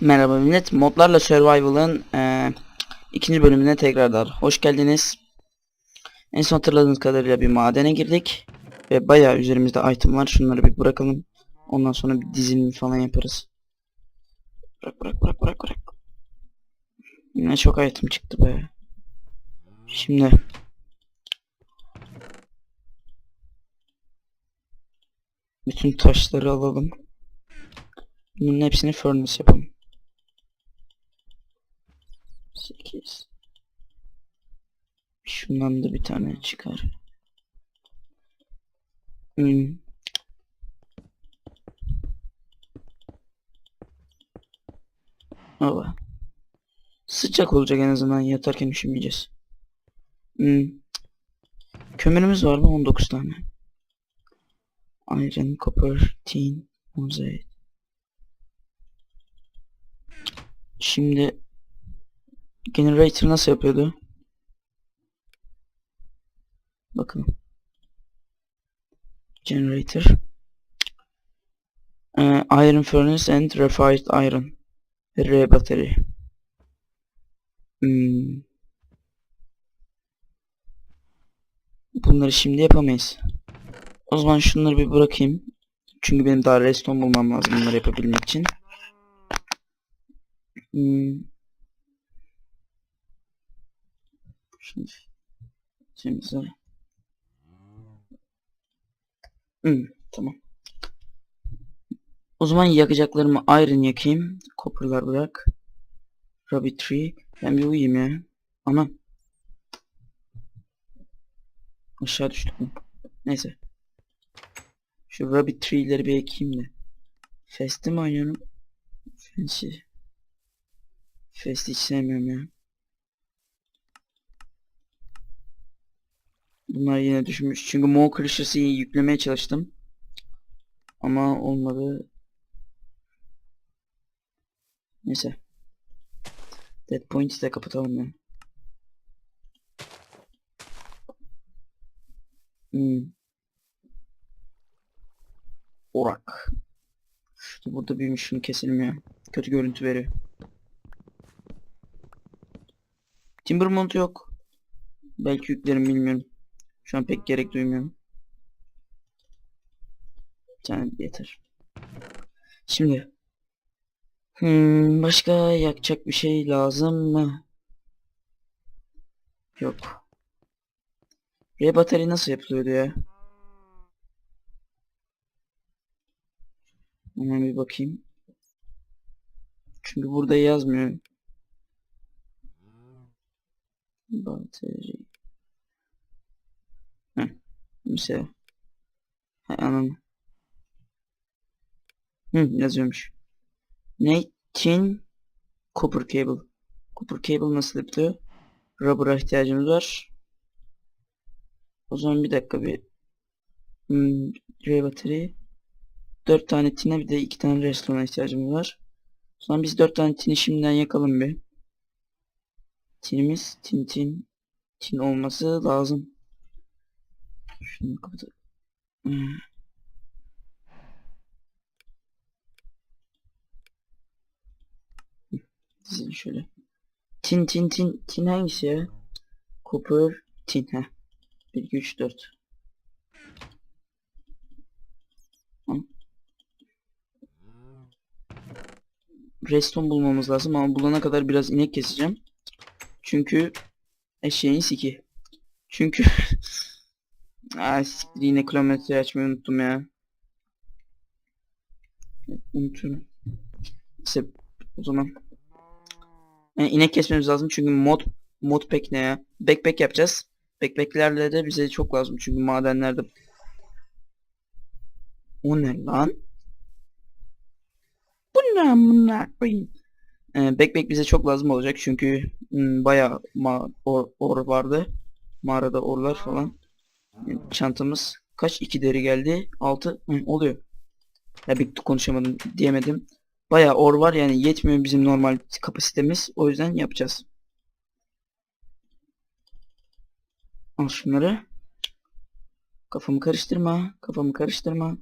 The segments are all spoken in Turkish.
Merhaba millet. Modlarla Survival'ın eee, ikinci bölümüne tekrardan hoş geldiniz. En son hatırladığınız kadarıyla bir madene girdik. Ve bayağı üzerimizde item var. Şunları bir bırakalım. Ondan sonra bir dizilim falan yaparız. Bırak bırak bırak bırak bırak. Yine çok item çıktı be. Şimdi. Bütün taşları alalım. Bunun hepsini furnace yapalım. 8 Şundan da bir tane çıkar. Hmm. Hava. Sıcak olacak en azından yatarken üşümeyeceğiz. Hmm. Kömürümüz var mı? 19 tane. Iron, copper, tin, mosaic. Şimdi Generator nasıl yapıyordu? Bakın. Generator. Ee, iron furnace and refined iron. R battery. Hmm. Bunları şimdi yapamayız. O zaman şunları bir bırakayım. Çünkü benim daha redstone bulmam lazım bunları yapabilmek için. Hmm. Şimdi temizle. Hmm, tamam. O zaman yakacaklarımı iron yakayım. Copper'lar bırak. Rabbit tree. Ben bir uyuyayım ya. Aman. Aşağı düştük mü? Neyse. Şu rabbit tree'leri bir ekeyim de. Fast'te mi oynuyorum? Fancy. Fast hiç sevmiyorum ya. Bunlar yine düşmüş. Çünkü Mo Crushes'ı yüklemeye çalıştım. Ama olmadı. Neyse. Dead Point'i de kapatalım ya. Hmm. Orak. İşte burada büyümüş şunu keselim ya. Kötü görüntü veriyor. Timbermont yok. Belki yüklerim bilmiyorum. Şu an pek gerek duymuyorum. Bir tane yeter. Şimdi. Hmm, başka yakacak bir şey lazım mı? Yok. R batarya nasıl yapılıyordu ya? Hemen bir bakayım. Çünkü burada yazmıyor. Bateri. Heh. Mesela. Hay anam. Hı yazıyormuş. Ne? Tin Copper cable. Copper cable nasıl yapılıyor? Rubber'a ihtiyacımız var. O zaman bir dakika bir hmm, Ray battery 4 tane tine bir de 2 tane redstone'a ihtiyacımız var. O zaman biz 4 tane tini şimdiden yakalım bir. Tinimiz tin tin tin olması lazım. Şunu kapatalım. Hmm. Dizin şöyle. Tin tin tin tin hangisi ya? Copper tin ha. 1 2 3 4. Redstone bulmamız lazım ama bulana kadar biraz inek keseceğim. Çünkü eşeğin siki. Çünkü Siktir yine kilometre açmayı unuttum ya. Unutuyorum. İşte o zaman. Yani inek kesmemiz lazım çünkü mod mod pack ne ya? Backpack yapacağız. Backpacklerle de bize çok lazım çünkü madenlerde. O ne lan? Bu ne koyayım? Ee, backpack bize çok lazım olacak çünkü hmm, bayağı ma or, or vardı. Mağarada orlar falan. Çantamız kaç? 2 deri geldi. 6 oluyor. Ya bir konuşamadım diyemedim. Bayağı or var yani yetmiyor bizim normal kapasitemiz. O yüzden yapacağız. Al şunları. Kafamı karıştırma. Kafamı karıştırma.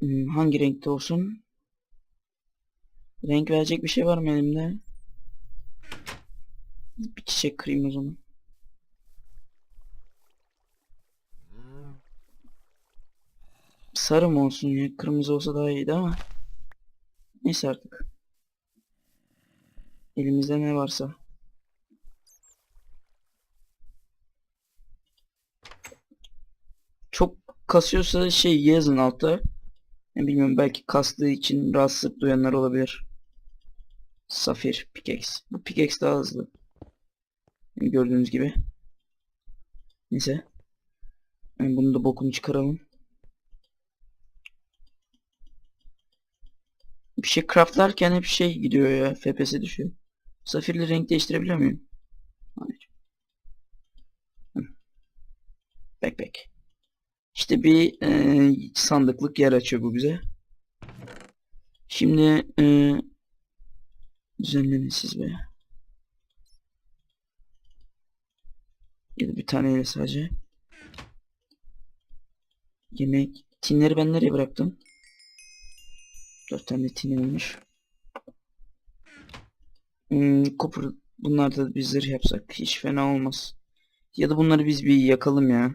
Hmm, hangi renkte olsun? Renk verecek bir şey var mı elimde? Bir çiçek kırayım o zaman. Sarı mı olsun ya? Kırmızı olsa daha iyiydi ama. Neyse artık. Elimizde ne varsa. Çok kasıyorsa şey yazın altta. Ne bilmiyorum belki kastığı için rahatsızlık duyanlar olabilir. Safir pickaxe. Bu pickaxe daha hızlı. Gördüğünüz gibi. Neyse. Bunu da bokunu çıkaralım. Bir şey craftlarken hep şey gidiyor ya. FPS düşüyor. Safirle renk değiştirebiliyor muyum? Hayır. Backpack. İşte bir e, sandıklık yer açıyor bu bize. Şimdi e, düzenlenin siz be. Bir taneyle sadece. Yemek. Tinleri ben nereye bıraktım? Dört tane tin olmuş. Hmm, copper. Bunlar da bir zırh yapsak hiç fena olmaz. Ya da bunları biz bir yakalım ya.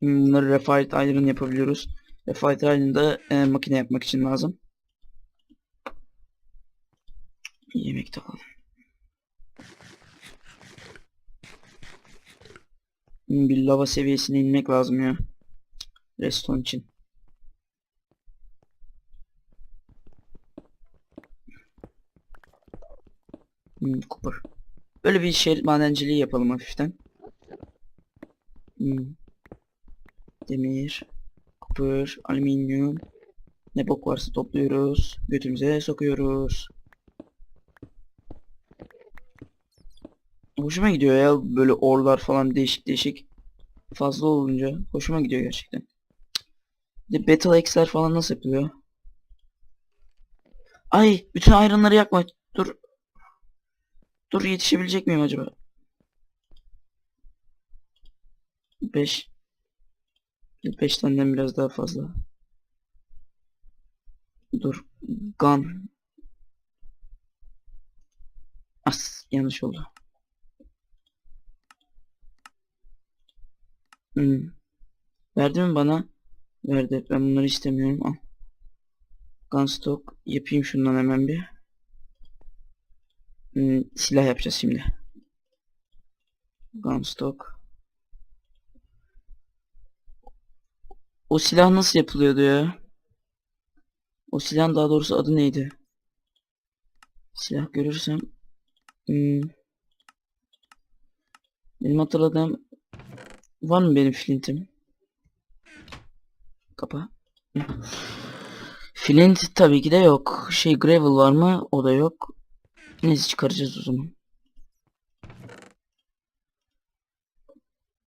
Hmm, Bunları Refined Iron yapabiliyoruz. Refined Iron da e, makine yapmak için lazım. Yemek de alalım. Hmm, Bir lava seviyesine inmek lazım ya. Reston için. Hmm, Cooper. Böyle bir şey madenciliği yapalım hafiften. Hmm. Demir, Cooper, alüminyum. Ne bok varsa topluyoruz. Götümüze sokuyoruz. Hoşuma gidiyor ya böyle orlar falan değişik değişik. Fazla olunca hoşuma gidiyor gerçekten. De Battle Axe'ler falan nasıl yapılıyor? Ay bütün iron'ları yakma. Dur. Yetişebilecek miyim acaba? 5 5 taneden biraz daha fazla. Dur. Gun. As yanlış oldu. Hmm. Verdi mi bana? Verdi. Ben bunları istemiyorum. Al. Gunstock. Yapayım şundan hemen bir. Hmm, silah yapacağız şimdi. Gunstock. O silah nasıl yapılıyordu ya? O silahın daha doğrusu adı neydi? Silah görürsem. Hmm. Benim hatırladığım var mı benim flintim? Kapa. Flint tabii ki de yok. Şey gravel var mı? O da yok. Neyse çıkaracağız o zaman.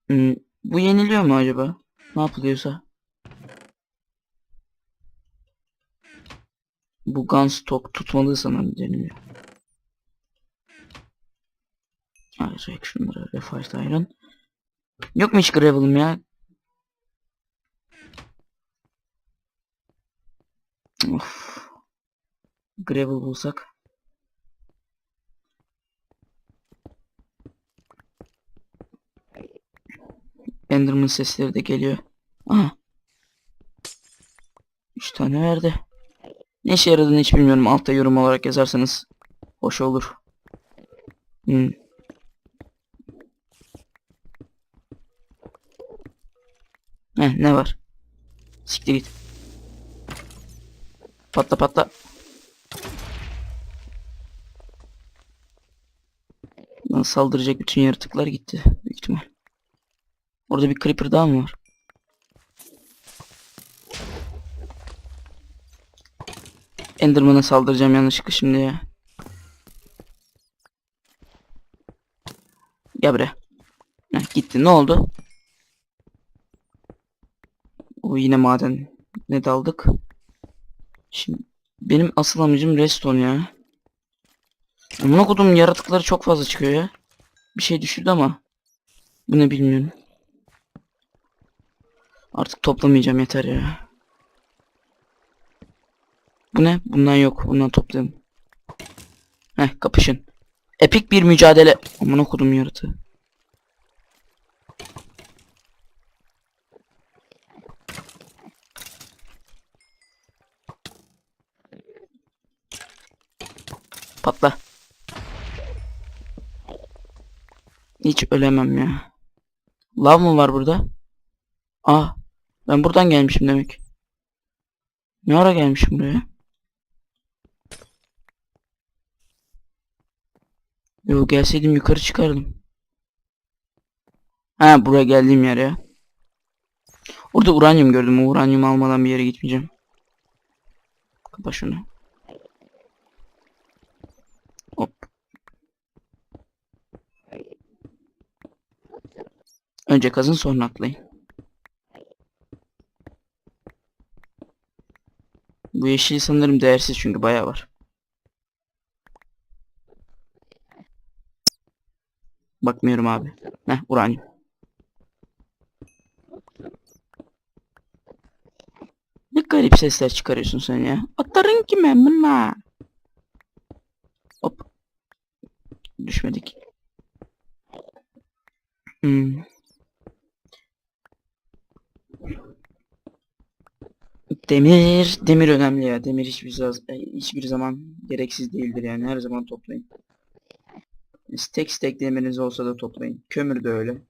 Hmm, bu yeniliyor mu acaba? Ne yapılıyorsa? Bu gunstock tutmalı sanırım deniliyor. Hayır, yak şunları. Refined iron. Yok mu hiç gravel'ım ya? Of. Gravel bulsak. Enderman sesleri de geliyor. Aha. 3 tane verdi. Ne işe yaradığını hiç bilmiyorum. Altta yorum olarak yazarsanız hoş olur. Hmm. Heh, ne var? Siktir git. Patla patla. Bana saldıracak bütün yaratıklar gitti. Büyük ihtimal. Orada bir creeper daha mı var? Enderman'a saldıracağım yanlışlıkla şimdi ya. Gel buraya. Heh, gitti. Ne oldu? O yine maden. Ne daldık? Şimdi benim asıl amacım reston ya. Amına kodum yaratıkları çok fazla çıkıyor ya. Bir şey düşürdü ama. Bu ne bilmiyorum. Artık toplamayacağım yeter ya. Bu ne? Bundan yok. Bundan toplayalım. Heh kapışın. Epik bir mücadele. Aman okudum yaratığı. Patla. Hiç ölemem ya. Lav mı var burada? Ah. Ben buradan gelmişim demek. Ne ara gelmişim buraya? Yo gelseydim yukarı çıkardım. Ha buraya geldiğim yer ya. Orada uranyum gördüm. Uranyum almadan bir yere gitmeyeceğim. Kapa şunu. Hop. Önce kazın sonra atlayın. Bu yeşil sanırım değersiz çünkü bayağı var. Bakmıyorum abi. Heh uranyum. Ne garip sesler çıkarıyorsun sen ya. Atların kime bunlar? Hop. Düşmedik. Hmm. Demir, demir önemli ya. Demir hiçbir zaman, hiçbir zaman gereksiz değildir yani. Her zaman toplayın. Tek tek demiriniz olsa da toplayın. Kömür de öyle.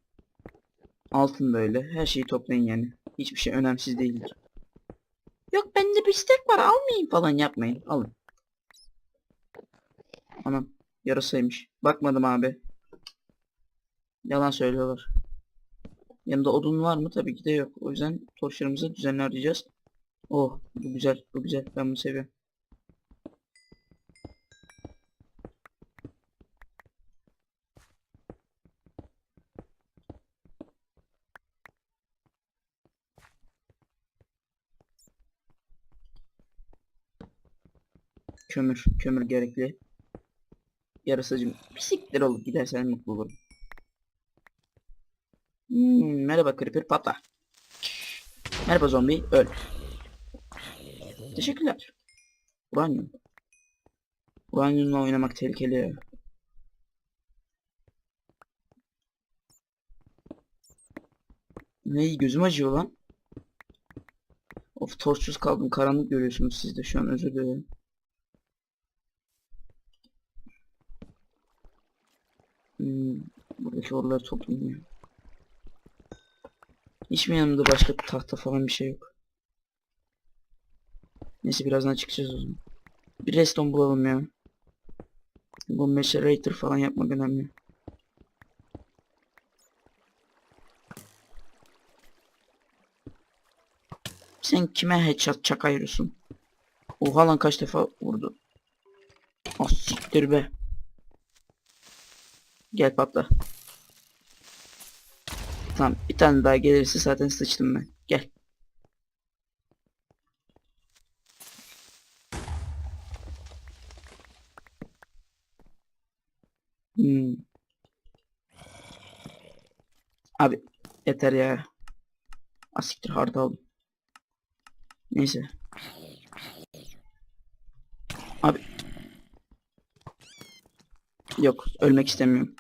Altın da öyle. Her şeyi toplayın yani. Hiçbir şey önemsiz değildir. Yok bende bir stek var almayayım falan yapmayın. Alın. Anam yarasaymış. Bakmadım abi. Yalan söylüyorlar. Yanında odun var mı? Tabii ki de yok. O yüzden torçlarımızı düzenli arayacağız. Oh bu güzel bu güzel. Ben bunu seviyorum. Kömür. Kömür gerekli. Yarasacım. Bisikler olup gidersen mutlu olurum. Hmm, merhaba Creeper patla. Merhaba zombi öl. Teşekkürler. Uranyum. Uranyumla oynamak tehlikeli ya. Ne gözüm acıyor lan. Of torçsuz kaldım. Karanlık görüyorsunuz siz de şu an özür dilerim. Hmm, buradaki oraları toplayayım ya. Hiç mi yanımda başka tahta falan bir şey yok? Neyse birazdan çıkacağız o zaman. Bir reston bulalım ya. Bu macerator falan yapmak önemli. Sen kime headshot çakayıyorsun? Oha lan kaç defa vurdu. Ah siktir be. Gel patla. Tamam bir tane daha gelirse zaten sıçtım ben. Gel. Hmm. Abi yeter ya. Asiktir hardal. Neyse. Abi. Yok ölmek istemiyorum.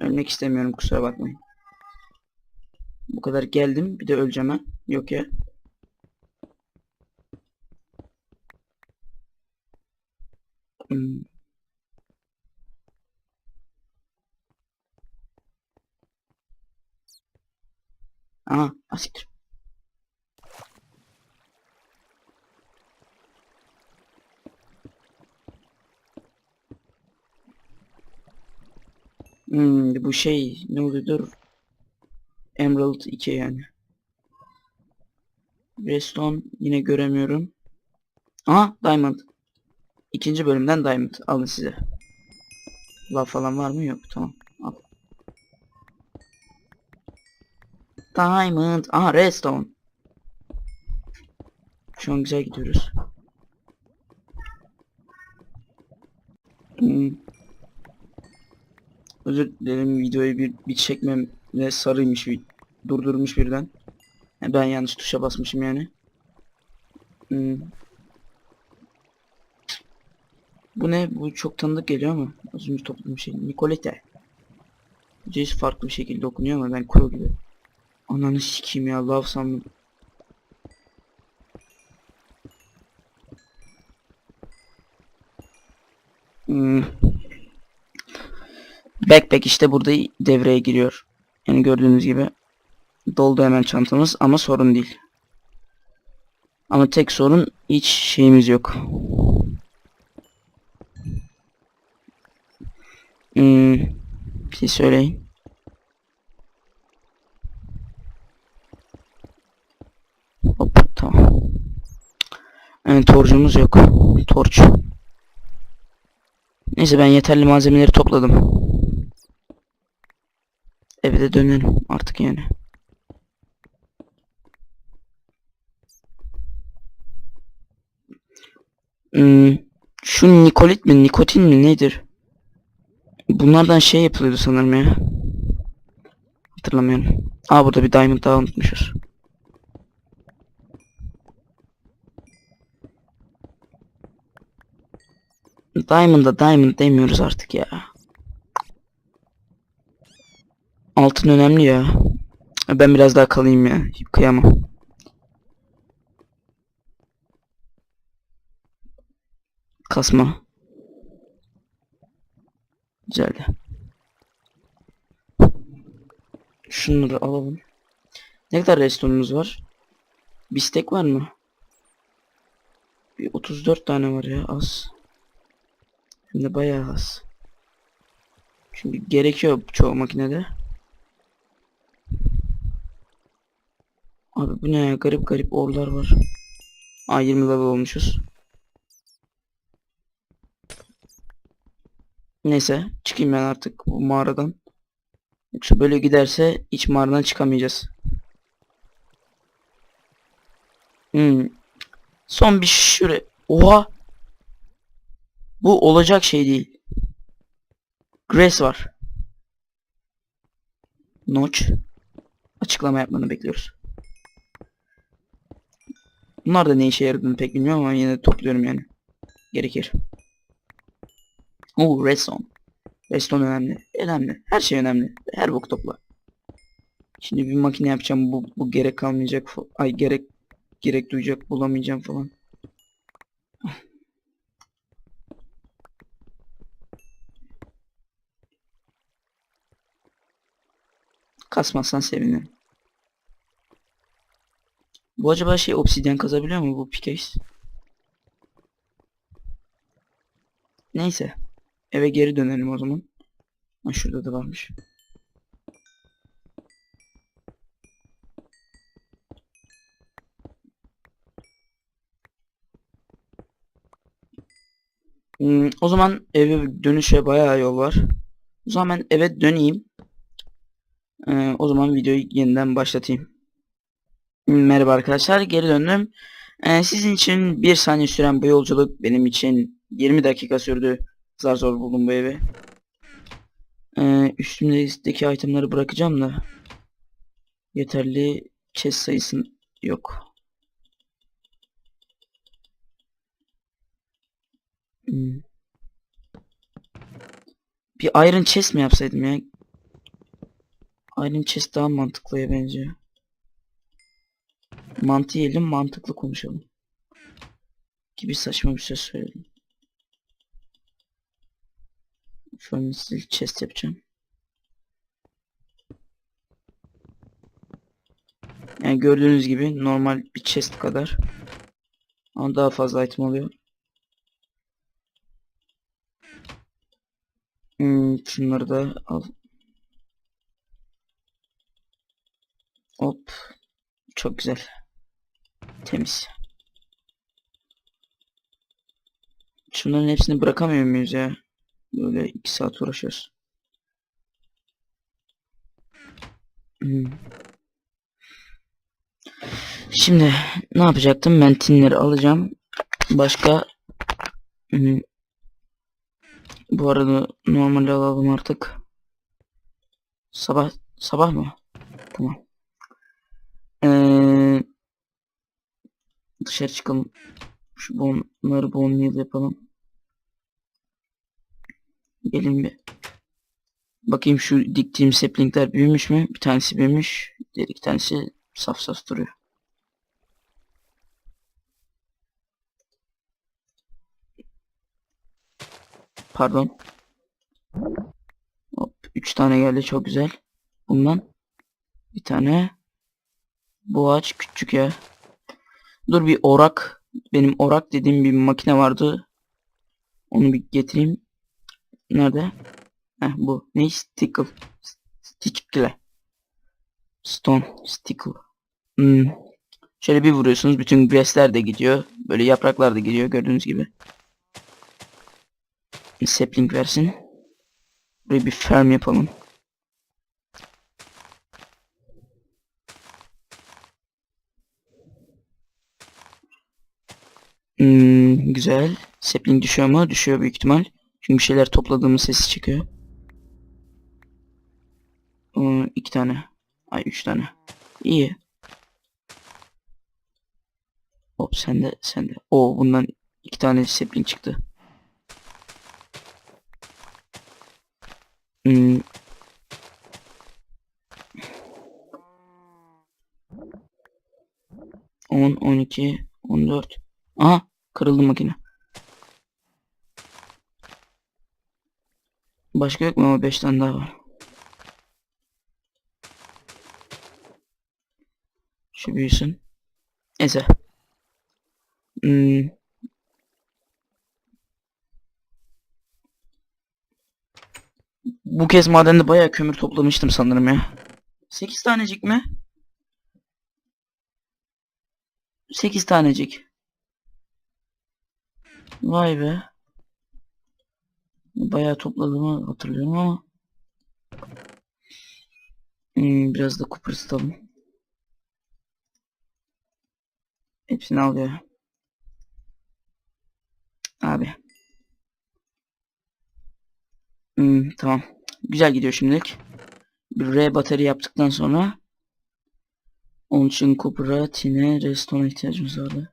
Ölmek istemiyorum kusura bakmayın. Bu kadar geldim bir de öleceğim ha. Yok ya. Hmm. Aha asiktir. Hmm, bu şey ne oluyordur? Emerald 2 yani. Redstone yine göremiyorum. Aha Diamond. İkinci bölümden Diamond. Alın size. Lav falan var mı? Yok. Tamam. Al. Diamond. Aha Redstone. Şu an güzel gidiyoruz. Hmm. Özür dilerim videoyu bir, bir çekmem ne sarıymış bir durdurmuş birden. Yani ben yanlış tuşa basmışım yani. Hmm. Bu ne? Bu çok tanıdık geliyor ama. Az önce topladığım şey. Nicolette. Jace farklı bir şekilde okunuyor ama ben Crow gibi. Ananı sikeyim ya. Love sandım. Hmm. Backpack işte burada devreye giriyor. Yani gördüğünüz gibi doldu hemen çantamız ama sorun değil. Ama tek sorun hiç şeyimiz yok. Hmm, bir şey söyleyin. Hop tamam. Yani torcumuz yok. Torç. Neyse ben yeterli malzemeleri topladım. Eve de dönelim artık yani. Hmm, şu nikolit mi nikotin mi nedir? Bunlardan şey yapılıyordu sanırım ya. Hatırlamıyorum. Aa burada bir diamond daha unutmuşuz. Diamond'a diamond demiyoruz artık ya. Altın önemli ya. Ben biraz daha kalayım ya. Kıyamam. Kasma. Güzeldi. Şunları alalım. Ne kadar restonumuz var? Bir stek var mı? Bir 34 tane var ya az. Hem de bayağı az. Çünkü gerekiyor çoğu makinede. Abi bu ne ya garip garip orlar var. Aa 20 level olmuşuz. Neyse çıkayım ben artık bu mağaradan. Yoksa böyle giderse hiç mağaradan çıkamayacağız. Hmm. Son bir şuraya. Oha. Bu olacak şey değil. Grace var. Notch. Açıklama yapmanı bekliyoruz. Bunlar da ne işe yaradığını pek bilmiyorum ama yine de topluyorum yani. Gerekir. Oo redstone. Redstone önemli. Önemli. Her şey önemli. Her bok topla. Şimdi bir makine yapacağım. Bu, bu gerek kalmayacak. Ay gerek gerek duyacak. Bulamayacağım falan. Kasmazsan sevinirim. Bu acaba şey obsidyen kazabiliyor mu bu pickaxe? Neyse. Eve geri dönelim o zaman. Ha, şurada da varmış. Hmm, o zaman eve dönüşe bayağı yol var. O zaman eve döneyim. Ee, o zaman videoyu yeniden başlatayım. Merhaba arkadaşlar geri döndüm. Ee, sizin için bir saniye süren bu yolculuk benim için 20 dakika sürdü. Zar zor buldum bu evi. Ee, üstümdeki itemleri bırakacağım da yeterli chest sayısı yok. Hmm. Bir iron chest mi yapsaydım ya? Iron chest daha mantıklıya benziyor. Mantı yiyelim mantıklı konuşalım. Gibi saçma bir söz söyledim. Furnace chest yapacağım. Yani gördüğünüz gibi normal bir chest kadar. Ama daha fazla item oluyor. Hmm, şunları da al. Hop. Çok güzel. Temiz. Şunların hepsini bırakamıyor muyuz ya? Böyle iki saat uğraşıyoruz. Hmm. Şimdi ne yapacaktım? Ben tinleri alacağım. Başka Hmm. bu arada normal alalım artık. Sabah sabah mı? Tamam. Ee, dışarı çıkalım. Şu bonları bon meal yapalım. Gelin bir. Bakayım şu diktiğim saplingler büyümüş mü? Bir tanesi büyümüş. Diğer iki tanesi saf saf duruyor. Pardon. Hop, üç tane geldi çok güzel. Bundan bir tane. Bu ağaç küçük ya. Dur bir orak. Benim orak dediğim bir makine vardı. Onu bir getireyim. Nerede? Heh bu. Ne? Stickle. Stickle. Stone. Stickle. Hmm. Şöyle bir vuruyorsunuz. Bütün grassler de gidiyor. Böyle yapraklar da gidiyor. Gördüğünüz gibi. Sapling versin. Buraya bir farm yapalım. Hmm, güzel. Sapling düşüyor mu? Düşüyor büyük ihtimal. Çünkü bir şeyler topladığımız sesi çıkıyor. Hmm, iki tane. Ay üç tane. İyi. Hop sende sende. O bundan iki tane sapling çıktı. Hmm. On, on iki, on dört. Aha kırıldı makine. Başka yok mu ama 5 tane daha var. Şu büyüsün. Neyse. Hmm. Bu kez madende bayağı kömür toplamıştım sanırım ya. 8 tanecik mi? 8 tanecik. Vay be. Bayağı topladığımı hatırlıyorum ama. Hmm, biraz da kupır tutalım. Hepsini alıyor. Abi. Hmm, tamam. Güzel gidiyor şimdilik. Bir R batarya yaptıktan sonra onun için kupura, tine, redstone'a ihtiyacımız vardı.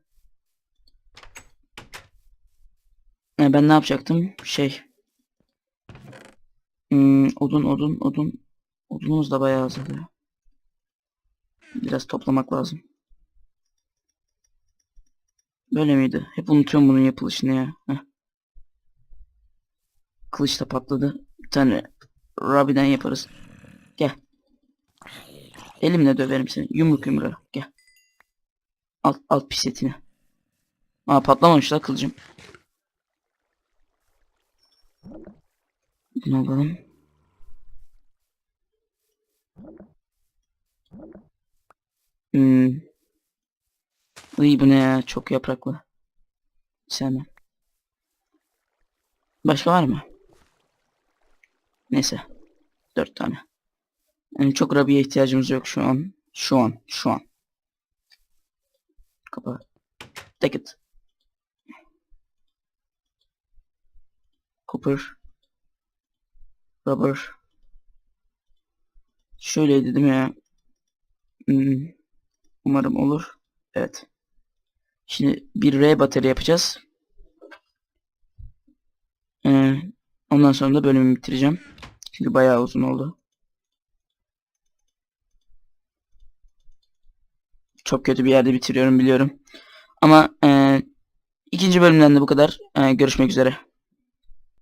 E, ben ne yapacaktım? Şey. Hmm, odun, odun, odun. Odunumuz da bayağı azalıyor. Biraz toplamak lazım. Böyle miydi? Hep unutuyorum bunun yapılışını ya. Heh. Kılıç da patladı. Bir tane Rabi'den yaparız. Gel. Elimle döverim seni. Yumruk yumruğa. Gel. Al, al pis etini. Aa patlamamış la kılıcım. Bunu alalım. Hmm. İyi bu ne ya? Çok yapraklı. Sevmem. Başka var mı? Neyse. Dört tane. Yani çok Rabi'ye ihtiyacımız yok şu an. Şu an. Şu an. Kapa. Take it. Copper. Rubber. Şöyle dedim ya. Hmm. Umarım olur. Evet. Şimdi bir R batarya yapacağız. Ee, ondan sonra da bölümü bitireceğim. Çünkü bayağı uzun oldu. Çok kötü bir yerde bitiriyorum biliyorum. Ama e, ikinci bölümden de bu kadar. E, görüşmek üzere.